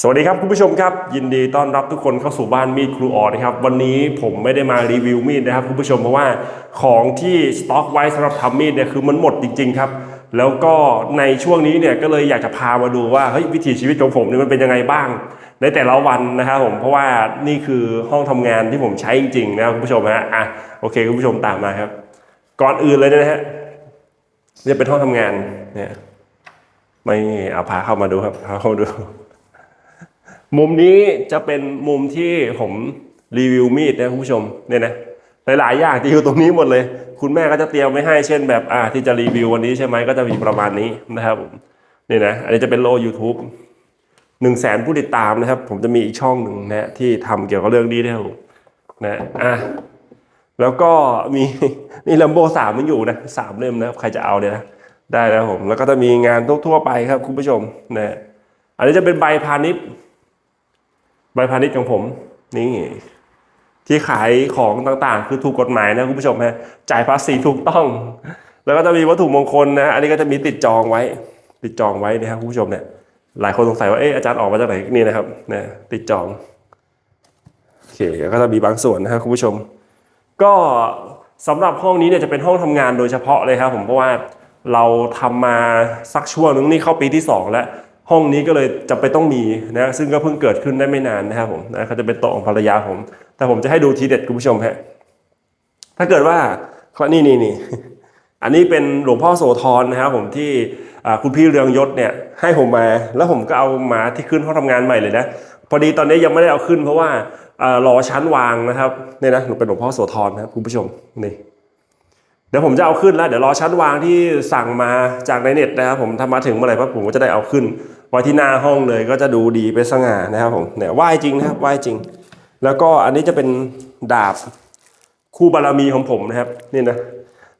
สวัสดีครับคุณผู้ชมครับ ยินดีต้อนรับทุกคนเข้าสู่บ้านมีดครูออนะครับวันนี้ผมไม่ได้มารีวิวมีดนะครับคุณผู้ชมเพราะว่าของที่สต็อกไว้สำหรับทำมีดเนี่ยคือมันหมดจริง ๆ ครับ แล้วก็ในช่วงนี้เนี่ยก็เลยอยากจะพามาดูว่าเฮ้ยวิถีชีวิตของผมเนี่ยมันเป็นยังไงบ้าง ในแต่ละวันนะครับผมเพราะว่านี่คือห้องทำงานที่ผมใช้จริงๆนะครับคุณผู้ชมฮะอะโอเคคุณผู้ชมตามมาครับ ก่อนอื่นเลยนะฮะเนี่ยเป็นห้องทำงานเนี่ยไม่เอาพาเข้ามาดูครับพาเข้ามาดู มุมนี้จะเป็นมุมที่ผมรีวิวมีดนะคุณผู้ชมเนี่ยนะหลายๆอย่างจะอยู่ตรงนี้หมดเลย คุณแม่ก็จะเตรียมไว้ให้เช่นแบบอ่าที่จะรีวิววันนี้ใช่ไหมก็จะมีประมาณนี้นะครับนี่นะอันนี้จะเป็นโล YouTube หนึ่งแสนผู้ติดตามนะครับ ผมจะมีอีกช่องหนึ่งนะที่ทำเกี่ยวกับเรื่องดีเทลนะอะแล้วก็มีนี่ลัมโบสามมันอยู่นะสามเล่มนะครับใครจะเอาเนี่ยนะได้แล้วผมแล้วก็จะมีงานทั่วๆไปครับคุณผู้ชมนะอันนี้จะเป็นใบพาณิชย์ ใบพาณิชย์ของผม นี่ ที่ขายของต่างๆ คือถูกกฎหมายนะคุณผู้ชมฮะจ่ายภาษีถูกต้อง แล้วก็จะมีวัตถุมงคลนะอันนี้ก็จะมีติดจองไว้ ติดจองไว้นะครับคุณผู้ชมเนี่ยหลายคนสงสัยว่าเอออาจารย์ออกมาจากไหนนี่นะครับเนี่ยติดจองโอเคแล้วก็จะมีบางส่วนนะครับคุณผู้ชม ก็สำหรับห้องนี้เนี่ยจะเป็นห้องทำงานโดยเฉพาะเลยครับผมเพราะว่าเราทำมาสักช่วงนึงนี่เข้าปีที่ 2 แล้ว ห้องนี้ก็เลยจะไปนต้องมีนะซึ่งก็เพิ่งเกิดขึ้นได้ไม่นานนะครับผมนะเขาจะเป็นโต๊ะของภรรยาผม แต่ผมจะให้ดูทีเด็ดคุณผู้ชมฮะถ้าเกิดว่าข้อนี่นี่นี่อันนี้เป็นหลวงพ่อโสธรนะครับผมที่คุณพี่เรืองยศเนี่ยให้ผมมา แล้วผมก็เอามาที่ขึ้นห้องทำงานใหม่เลยนะพอดีตอนนี้ยังไม่ได้เอาขึ้นเพราะว่ารอชั้นวางนะครับเนี่ยนะหนูเป็นหลวงพ่อโสธรนะครับคุณผู้ชมนี่เดี๋ยวผมจะเอาขึ้นแล้วเดี๋ยวรอชั้นวางที่สั่งมาจากในเน็ตนะครับผมทำมาถึงเมื่อไหร่ปั๊บผมก็จะได้เอาขึ้น ไว้ที่หน้าห้องเลยก็จะดูดีเป็นสง่านะครับผมเนี่ยไหว้จริงนะครับไหว้จริง แล้วก็อันนี้จะเป็นดาบคู่บารมีของผมนะครับนี่นะ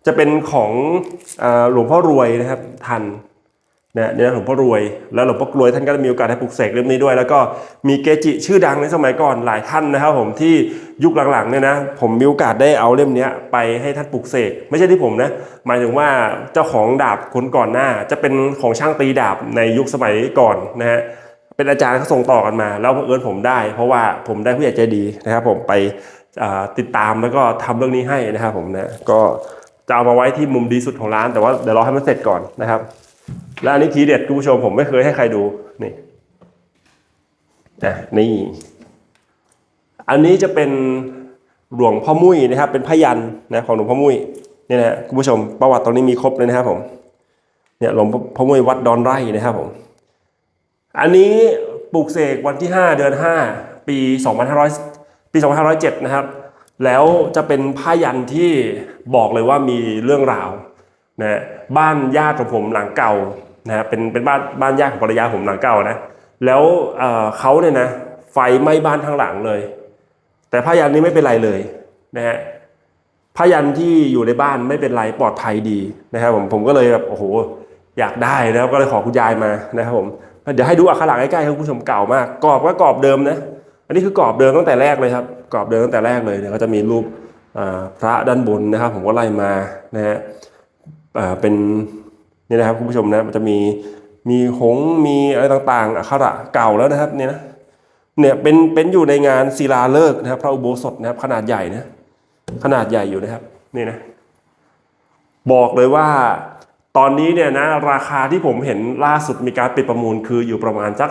จะเป็นของอหลวงพ่อรวยนะครับ ทัน นี่ยเนี่ยหลวงพ่อรวยแล้วหลวงพ่อกรวยท่านก็มีโอกาสให้ปลุกเสกเล่มนี้ด้วย แล้วก็มีเกจิชื่อดังในสมัยก่อนหลายท่านนะครับ ผมที่ยุคหลังๆเนี่ยนะผมมีโอกาสได้เอาเล่มนี้ไปให้ท่านปลุกเสกไม่ใช่ที่ผมนะหมายถึงว่าเจ้าของดาบคนก่อนหน้า จะเป็นของช่างตีดาบในยุคสมัยก่อนนะฮะเป็นอาจารย์เขาส่งต่อกันมา แล้วเอิญผมได้ เพราะว่าผมได้ผู้ใหญ่ใจดีนะครับ ผมไปติดตามแล้วก็ทำเรื่องนี้ให้นะครับผมนะก็จะเอามาไว้ที่มุมดีสุดของร้านแต่ว่าเดี๋ยวรอให้มันเสร็จก่อนนะครับ และอันนี้ทีเด็ดคุณผู้ชมผมไม่เคยให้ใครดูนี่นะนี่ อันนี้จะเป็นหลวงพ่อมุ้ยนะครับ เป็นพยันนะของหลวงพ่อมุ้ยเนี่ยนะฮะคุณผู้ชมประวัติตรงนี้มีครบเลยนะครับผมเนี่ยหลวงพ่อมุ้ยวัดดอนไร่นะครับผมอันนี้ปลูกเสกวันที่ 5 เดือน 5 ปี 2500 ปี 2507 นะครับ แล้วจะเป็นผ้ายันที่บอกเลยว่ามีเรื่องราว นะบ้านญาติของผมหลังเก่านะฮะเป็นเป็นบ้านบ้านญาติของภรรยาผมหลังเก่านะแล้วเเขาเนี่ยนะไฟไหม้บ้านทั้งหลังเลย แต่ผ้ายันนี้ไม่เป็นไรเลยนะฮะผ้ายันที่อยู่ในบ้านไม่เป็นไรปลอดภัยดีนะครับผมผมก็เลยแบบโอ้โหอยากได้นะครับก็เลยขอคุณยายมานะครับผมเดี๋ยวให้ดูอักขระใกล้ๆครับคุณผู้ชมเก่ามากกรอบก็กรอบเดิมนะอันนี้คือกรอบเดิมตั้งแต่แรกเลยครับกรอบเดิมตั้งแต่แรกเลยเนี่ยก็จะมีรูปพระด้านบนนะครับ ผมก็ไล่มานะฮะ เป็นนี่นะครับคุณผู้ชมนะมันจะมีมีหงมีอะไรต่างๆอักขระเก่าแล้วนะครับเนี่ยนะเนี่ยเป็นเป็นอยู่ในงานศิลาฤกษ์นะครับ พระอุโบสถนะครับ ขนาดใหญ่นะขนาดใหญ่อยู่นะครับนี่นะบอกเลยว่าตอนนี้เนี่ยนะราคาที่ผมเห็นล่าสุดมีการปิดประมูลคืออยู่ประมาณสัก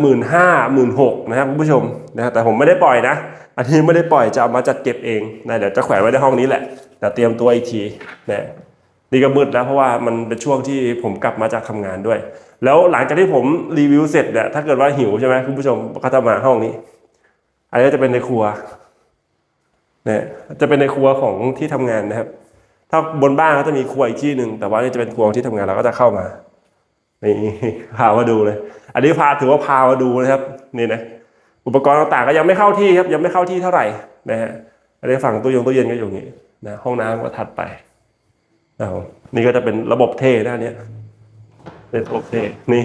หมื่นห้าหมื่นหกนะครับคุณผู้ชมนะแต่ผมไม่ได้ปล่อยนะ อันนี้ไม่ได้ปล่อยจะเอามาจัดเก็บเองนะเดี๋ยวจะแขวนไว้ในห้องนี้แหละเดี๋ยวเตรียมตัวอีกทีนะ นี่ก็มืดแล้วเพราะว่ามันเป็นช่วงที่ผมกลับมาจากทำงานด้วย แล้วหลังจากที่ผมรีวิวเสร็จเนี่ยถ้าเกิดว่าหิวใช่ไหมคุณผู้ชมก็จะมาห้องนี้ อันนี้จะเป็นในครัวเนี่ยจะเป็นในครัวของที่ทำงานนะครับ ถ้าบนบ้านก็จะมีครัวอีกที่หนึ่งแต่ว่านี่จะเป็นครัวที่ทำงานเราก็จะเข้ามานี่พามาดูเลย อันนี้พาถือว่าพามาดูนะครับนี่นะอุปกรณ์ต่างๆก็ยังไม่เข้าที่ครับยังไม่เข้าที่เท่าไหร่นะฮะอันนี้ฝั่งตู้ยงตู้เย็นก็อยู่นี้นะห้องน้ำก็ถัดไป นะครับนี่ก็จะเป็นระบบเทหน้าเนี้ยเป็นระบบเทนี่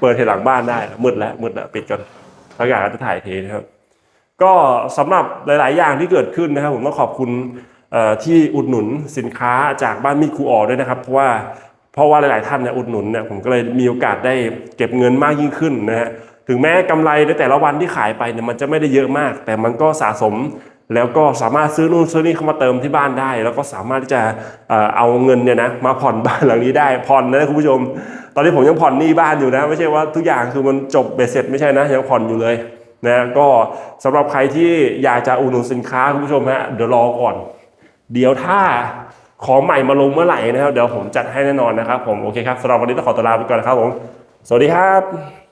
เปิดเทหลังบ้านได้ มืดแล้วมืดแล้วปิดก่อนอากาศจะถ่ายเทนะครับ ก็สำหรับหลาย ๆ อย่างที่เกิดขึ้นนะครับ ผมต้องขอบคุณที่อุดหนุนสินค้าจากบ้านมีครูออด้วยนะครับ เพราะว่าเพราะว่าหลาย ๆ ท่านเนี่ยอุดหนุนเนี่ยผมก็เลยมีโอกาสได้เก็บเงินมากยิ่งขึ้นนะฮะถึงแม้กำไรในแต่ละวันที่ขายไปเนี่ยมันจะไม่ได้เยอะมาก แต่มันก็สะสม แล้วก็สามารถซื้อนู่นซื้อนี่เข้ามาเติมที่บ้านได้ แล้วก็สามารถที่จะเอาเงินเนี่ยนะมาผ่อนบ้านหลังนี้ได้ผ่อนนะคุณผู้ชม ตอนนี้ผมยังผ่อนหนี้บ้านอยู่นะ ไม่ใช่ว่าทุกอย่างคือมันจบเบ็ดเสร็จไม่ใช่นะยังผ่อนอยู่เลยนะก็สำหรับใครที่อยากจะอุดหนุนสินค้าคุณผู้ชมฮะเดี๋ยวรอก่อน เดี๋ยวถ้าของใหม่มาลงเมื่อไหร่นะครับ เดี๋ยวผมจัดให้แน่นอนนะครับผมโอเคครับสำหรับวันนี้ต้องขอตัวลาไปก่อนนะครับผม สวัสดีครับ